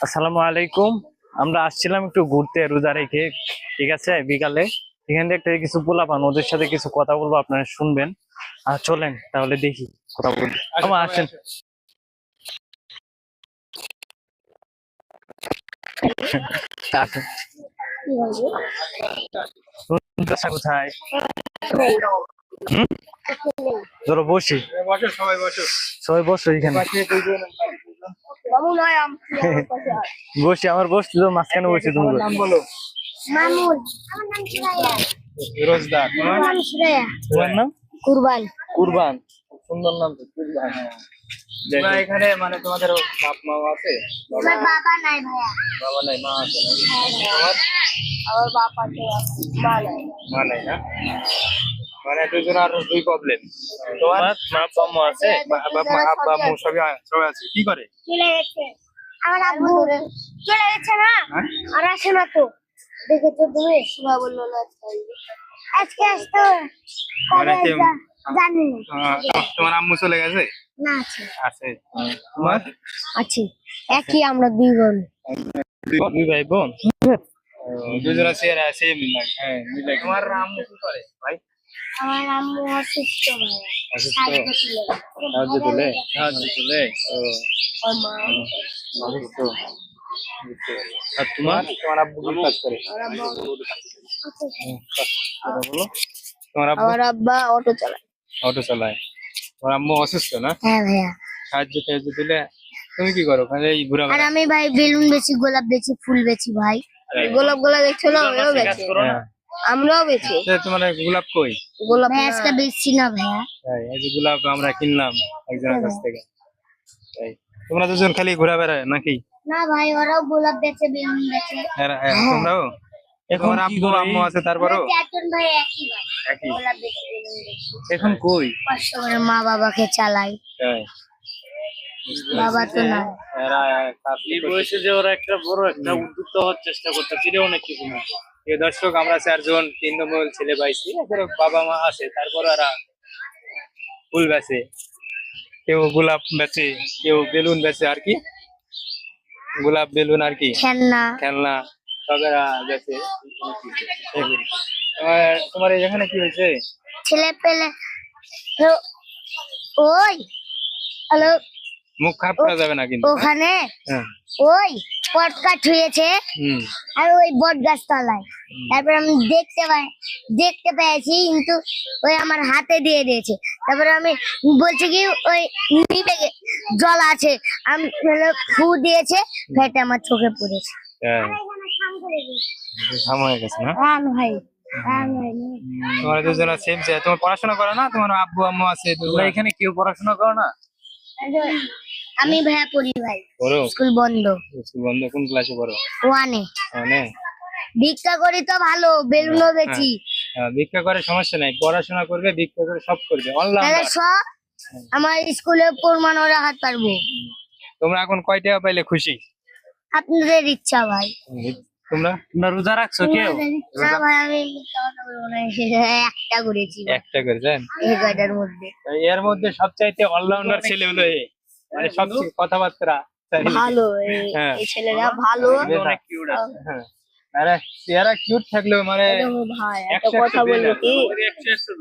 আসসালামু আলাইকুম। আমরা আসছিলাম একটু ঘুরতে রোজা রেখে ঠিক আছে? বিকালে। এখান থেকে একটা কিছু পোলাপান ওদের সাথে কিছু কথা বলব আপনারা শুনবেন। আর চলেন তাহলে দেখি। কথা বলি। আমার আসেন। কোথায়? হুম? ধরো বসি। সবাই বসো। সবাই বসো এখানে। মামু নয় আম বসি আমার বসছি তো মাঝখানে বসে তুমি নাম বলো। মামুন। আমার নাম তোমার নাম? কুরবান। কুরবান। সুন্দর নাম তো কুরবান। তোমরা এখানে মানে তোমাদের বাপ মা আছে? আমার বাবা নাই ভাইয়া। বাবা নাই মা আছে আমার আমার বাবা তো মা নাই। মা নাই না? মানে দুজন আর দুই প্রবলেম তোমার মা বাবা আছে? বা- বাপ মা আব্বা আম্মু সবই সবাই আছে। কি করে? চলে গেছে। আমার আব্বু চলে গেছে। না? হ্যাঁ? আর আসে না তো। দেখেছ তুমি। শোনা বলল না আজকে আসতো মানে জানি। তোমার আম্মু চলে গেছে? না আছে। আছে। তোমার? আছি। একই আমরা দুই বোন। দুই ভাই বোন? দুজন আছে আর লাগে হ্যাঁ তোমার আম্মু কি করে? ভাই? আমার আম্মু অসুস্থ? সাহায্য তুলে সাহায্য তুলে? ও। অসুস্থ। আর তোমার? তোমার আব্বু কি কাজ করে? বলো তোমার আব্বু? আমার আব্বা অটো চালায়। অটো চালায়। তোমার আম্মু অসুস্থ না? হ্যাঁ ভাইয়া। সাহায্য টাহায্য দিলে তুমি কি করো? ওখানে এই ঘুরা আর আমি ভাই বেলুন বেচি গোলাপ বেচি ফুল বেচি ভাই। গোলাপ গোলাপ দেখছ না? বেচি। হ্যাঁ আমরাও বেচি। তা তোমার গোলাপ কই? গোলাপ ভাই আজকে বেচছি না ভাইয়া। তাই এই যে গোলাপ আমরা কিনলাম একজনের কাছ থেকে। তাই তোমরা দুজন খালি ঘোরা বেড়ায় নাকি? না ভাই ওরাও গোলাপ বেচে বেলুন বেচে। তোমরাও? এখন আব্বু আম্মু আছে তারপরও? চারজন ভাই একই ভাই একই। গোলাপ বেচে এখন কই? কষ্ট করে মা বাবাকে চালাই। তাই। বাবা তো না। এরা এই বয়সে যে ওরা একটা বড় একটা উদ্যুক্ত হওয়ার চেষ্টা করতেছে এটা অনেক কিছু না। প্রিয় দর্শক আমরা চারজন তিন নম্বর ছেলে পাইছি। এদের বাবা মা আছে তারপর এরা ফুল বেচে কেউ গোলাপ বেচে কেউ বেলুন বেচে আর কি। গোলাপ বেলুন আর কি। খেলনা। খেলনা সব এরা বেচে তোমার তোমার এখানে কি হয়েছে? ছেলে পেলে ওই! হ্যালো মুখ খারাপ করা যাবে না কিন্তু ওখানে হ্যাঁ। ওই পটকাট হয়েছে আর ওই বট গাছ তলায় তারপর আমি দেখতে পাই দেখতে পেয়েছি কিন্তু ওই আমার হাতে দিয়ে দিয়েছে। তারপরে আমি বলছি কি ওই নিভে জল আছে। আমি হলো ফু দিয়েছে ফেটে আমার চোখে পড়েছে। ঘাম হয়ে গেছে না? ভাই তোমার সেম তোমার পড়াশোনা করো না? তোমার আব্বু আম্মু আছে তোমরা এখানে কেউ পড়াশোনা করো না? আমি ভাইয়া পড়ি ভাই। পড়ো? স্কুল বন্ধ। স্কুল বন্ধ কোন ক্লাসে পড়ো? ওয়ানে মানে ভিক্ষা করি তো ভালো বেলুনও বেচি। হ্যাঁ, ভিক্ষা করে সমস্যা নাই পড়াশোনা করবে ভিক্ষা করে সব করবে অনলাইন সব আমার স্কুলে প্রমাণও রাখাতে পারব। তোমরা এখন কয় টাকা পাইলে খুশি? আপনাদের ইচ্ছা ভাই। তোমরা? তোমরা রোজা রাখছো কেউ? না ভাই আমি। একটা করেছি একটা করে জান এই কয়টার মধ্যে? এর মধ্যে সবচাইতে অলরাউন্ডার ছেলে হলো এ। মানে সব কথাবার্তা ভালো এই- হ্যাঁ। ছেলেরা ভালো। অনেক আছে। হ্যাঁ। আরে চেহারা কিউট থাকলেও মানে ও ভাই একটা কথা বলব কি?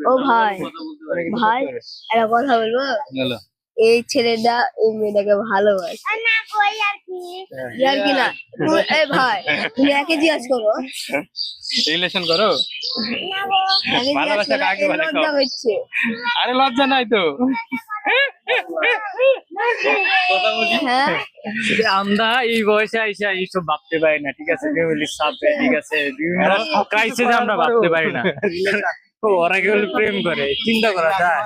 ও ভাই ভাই একটা কথা বলব? বলো। এই ছেলেটা এই মেয়েটাকে ভালোবাসে। হ্যাঁ। আর কি? না? এই ভাই তুমি একে জিজ্ঞাসা করো। রিলেশন করো? ভালোবাসা কাকে বলে লজ্জা আরে লজ্জা নাই তো। হ্যাঁ আমরা এই বয়সে আইসা এইসব ভাবতে পারি না ঠিক আছে? ফ্যামিলির সাথে ঠিক আছে? বিভিন্ন ক্রাইসিস আমরা ভাবতে পারি না। ওরা কেবল প্রেম করে। চিন্তা করা যায়।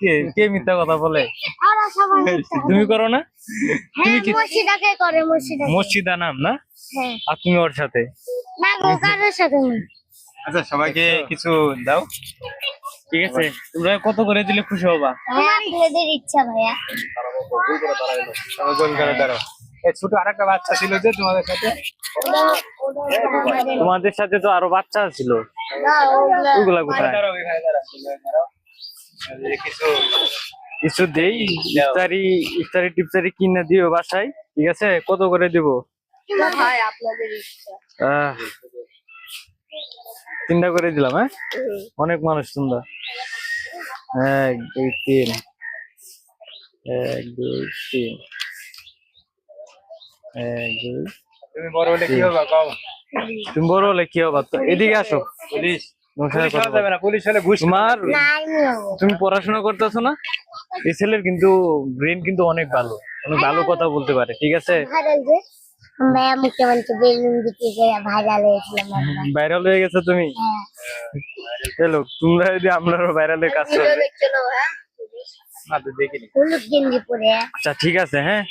কে কে মিথ্যা কথা বলে? তুমি করো না? হ্যাঁ মসজিদাকে করে মসজিদাকে মসজিদা নাম না? হ্যাঁ। আর তুমি ওর সাথে? না কারোর সাথে না। আচ্ছা সবাইকে কিছু দাও। ঠিক আছে তোমরা কত করে দিলে খুশি হবা? আপনাদের ইচ্ছা ভাইয়া। সবাই গোল করে দাঁড়াও এই ছোট আরেকটা বাচ্চা ছিল যে তোমাদের সাথে? তোমাদের সাথে তো আরও বাচ্চা ছিল। ওগুলা কোথায়? কিছু কিছু দেই ইফতারি ইফতারি টিফতারি কিনে দিও বাসায় ঠিক আছে? কত করে দিব? হয় আপনাদের ইচ্ছা। আহ, তিনটা করে দিলাম হ্যাঁ? অনেক মানুষ তোমরা এক দুই তিন। এক দুই তিন। এক দুই তুমি বড় হলে কি হবে? কও। তুমি বড় হলে কি হবে? তো এদিকে আসো। পুলিশ। তুমি পড়াশোনা করতেছো না? এই ছেলের কিন্তু ব্রেন কিন্তু অনেক ভালো। অনেক ভালো কথা বলতে পারে ঠিক আছে? ভাইরাল যে ভাইয়া মুখ্যমন্ত্রী বেলুন বিক্রি করে ভাইরাল হয়েছিলাম একবার। ভাইরাল হয়ে গেছে তুমি হ্যাঁ। চলো তোমরা যদি আমরাও ভাইরালের কাজ করবে দেখছিল হ্যাঁ না তো দেখিনি হলুদ গেঞ্জি পরে আচ্ছা ঠিক আছে হ্যাঁ